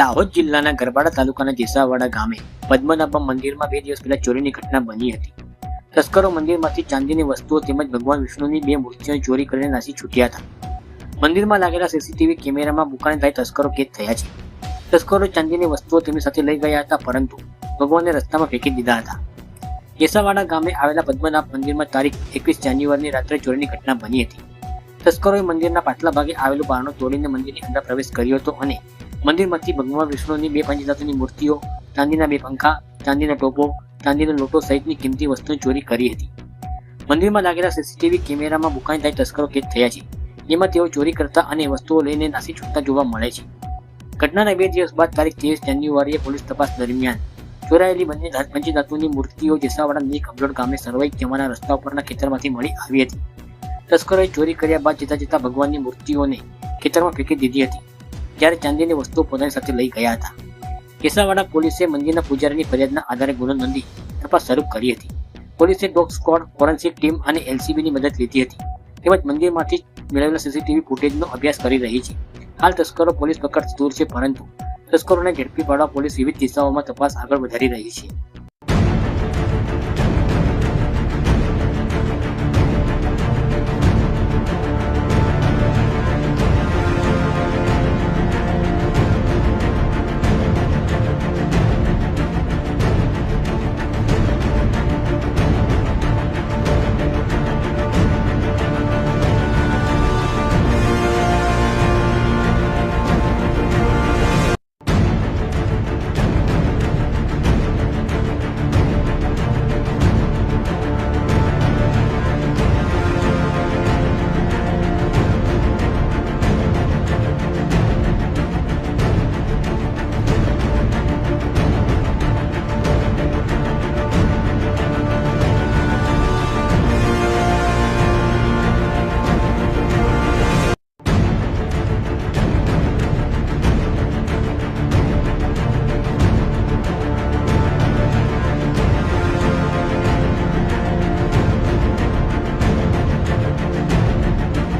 દાહોદ જિલ્લાના ગરબાડા તાલુકાના જેસાવાડા ગામે પદ્મનાભા મંદિરમાં બે દિવસ પહેલા ચોરીની ઘટના બની હતી. તસ્કરો મંદિરમાંથી ચાંદીની વસ્તુઓ તેમજ ભગવાન વિષ્ણુની બે મૂર્તિઓની ચોરી કરીને નાસી છૂટ્યા હતા. મંદિરમાં લાગેલા સીસીટીવી કેમેરામાં બુકાને થાય તસ્કરો કેદ થયા છે. તસ્કરો ચાંદીની વસ્તુઓ તેમની સાથે લઈ ગયા હતા, પરંતુ ભગવાનને રસ્તામાં ફેંકી દીધા હતા. જેસાવાડા ગામે આવેલા પદ્મનાભ મંદિરમાં તારીખ એકવીસ જાન્યુઆરીની રાત્રે ચોરીની ઘટના બની હતી. તસ્કરોએ મંદિરના પાછલા ભાગે આવેલું બારણું તોડીને મંદિરની અંદર પ્રવેશ કર્યો હતો અને મંદિરમાંથી ભગવાન વિષ્ણુની બે પંચધાતુની મૂર્તિઓ, ચાંદીના બે પંખા, ચાંદીના ટોપો, ચાંદીનો લોટો સહિતની કિંમતી વસ્તુઓ ચોરી કરી હતી. મંદિરમાં લાગેલા સીસીટીવી કેમેરામાં બુકાની થાય તસ્કરો કેદ થયા છે. જેમાં તેઓ ચોરી કરતા અને વસ્તુઓ લઈને નાસી છૂટતા જોવા મળે છે. ઘટનાના બે દિવસ બાદ તારીખ ત્રેવીસ જાન્યુઆરીએ પોલીસ તપાસ દરમિયાન ચોરાયેલી બંને પંચધાતુની મૂર્તિઓ જેસાવાડા નજીક અબલોડ ગામે સરવાઈ જવાના રસ્તા ઉપરના ખેતરમાંથી મળી આવી હતી. તસ્કરોએ ચોરી કર્યા બાદ જતા જતા ભગવાનની મૂર્તિઓને ખેતરમાં ફેંકી દીધી હતી. જ્યારે ચાંદીની વસ્તુઓ પોતાની સાથે લઈ ગયા હતા. કેસાવાડા પોલીસે મંદિરના પૂજારીની ફરિયાદના આધારે ગુનો નોંધી તપાસ શરૂ કરી હતી. પોલીસે ડોગ સ્કોડ, ફોરેન્સિક ટીમ અને એલસીબીની મદદ લીધી હતી. તેમજ મંદિરમાંથી મેળવેલા સીસીટીવી ફૂટેજનો અભ્યાસ કરી રહી છે. હાલ તસ્કરો પોલીસ પકડ દૂર છે, પરંતુ તસ્કરોને ઝડપી પાડવા પોલીસ વિવિધ દિશાઓમાં તપાસ આગળ વધારી રહી છે.